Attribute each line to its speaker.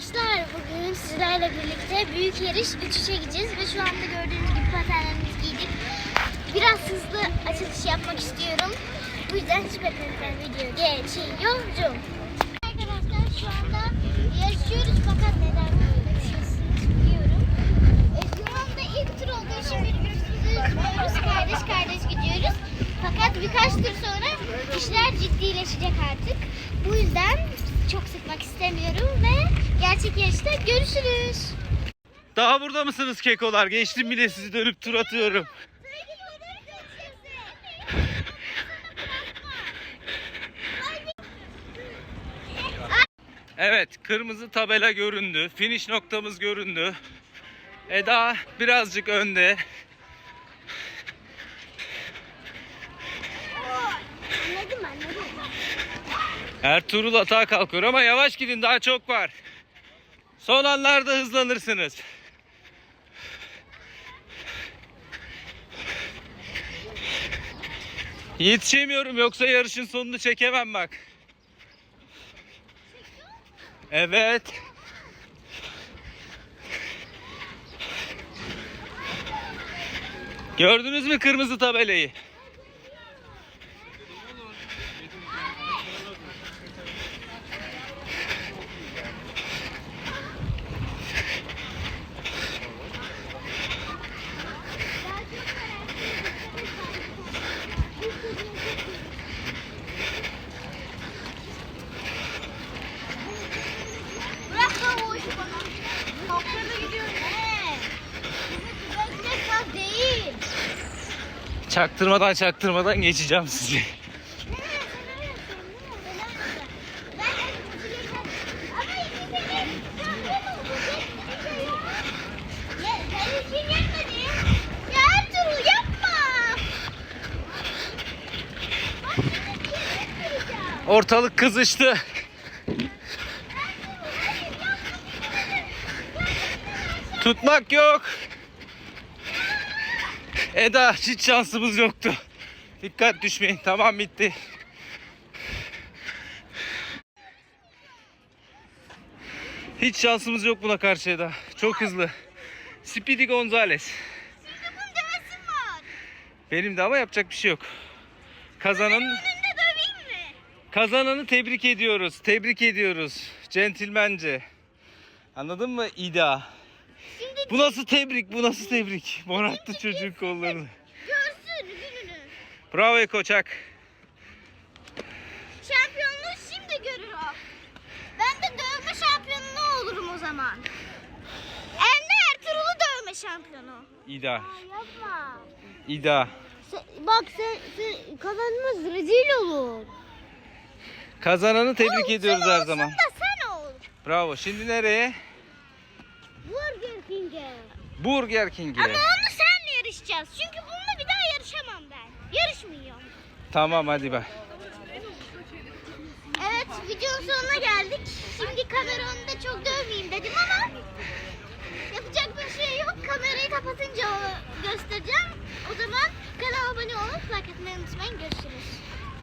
Speaker 1: Arkadaşlar bugün sizlerle birlikte büyük yarış uçuşa gideceğiz ve şu anda gördüğünüz gibi patenlerimizi giydik. Biraz hızlı açılış yapmak istiyorum. Bu yüzden hiç beklemeden video geçiyorum. Arkadaşlar şu anda yarışıyoruz fakat neden yarışıyoruz bilmiyorum. E, şu anda ilk tur olduğu için birbirimizi üzmüyoruz. Kardeş kardeş gidiyoruz. Fakat birkaç tur sonra işler ciddileşecek artık. Bu yüzden çok sıkmak istemiyorum ve gerçek yarışta görüşürüz.
Speaker 2: Daha burada mısınız kekolar? Geçtim bile sizi dönüp tur atıyorum. Evet, kırmızı tabela göründü. Finish noktamız göründü. Eda birazcık önde.
Speaker 1: Anladım anladım.
Speaker 2: Ertuğrul atağa kalkıyor ama yavaş gidin daha çok var. Son anlarda hızlanırsınız. Yetişemiyorum yoksa yarışın sonunu çekemem bak. Evet. Gördünüz mü kırmızı tabelayı? Çaktırmadan çaktırmadan geçeceğim sizi. Ortalık kızıştı. Tutmak yok. Eda hiç şansımız yoktu. Dikkat düşmeyin. Tamam bitti. Hiç şansımız yok buna karşı Eda. Çok hızlı. Speedy Gonzales. Benim de ama yapacak bir şey yok. Kazanan kazananı tebrik ediyoruz. Tebrik ediyoruz. Centilmence. Anladın mı İda? Bu nasıl tebrik? Bu nasıl tebrik? Morattı çocuğun kollarını.
Speaker 1: Görsün gününü.
Speaker 2: Bravo Eko Çak.
Speaker 1: Şampiyonluğu şimdi görür o. Ben de dövme şampiyonu olurum o zaman. Hem de Ertuğrul'u dövme şampiyonu.
Speaker 2: İda.
Speaker 1: yapma.
Speaker 2: İda.
Speaker 1: bak sen, sen kazanmaz rezil olur.
Speaker 2: Kazananı tebrik
Speaker 1: Olsun,
Speaker 2: ediyoruz her zaman.
Speaker 1: da sen ol.
Speaker 2: Bravo. Şimdi nereye?
Speaker 1: Burger King'e.
Speaker 2: Burger King'e.
Speaker 1: Ama onu senle yarışacağız. Çünkü bununla bir daha yarışamam ben. Yarışmıyorum.
Speaker 2: Tamam hadi bak.
Speaker 1: Evet videonun sonuna geldik. Şimdi kamera da çok dövmeyeyim dedim ama yapacak bir şey yok.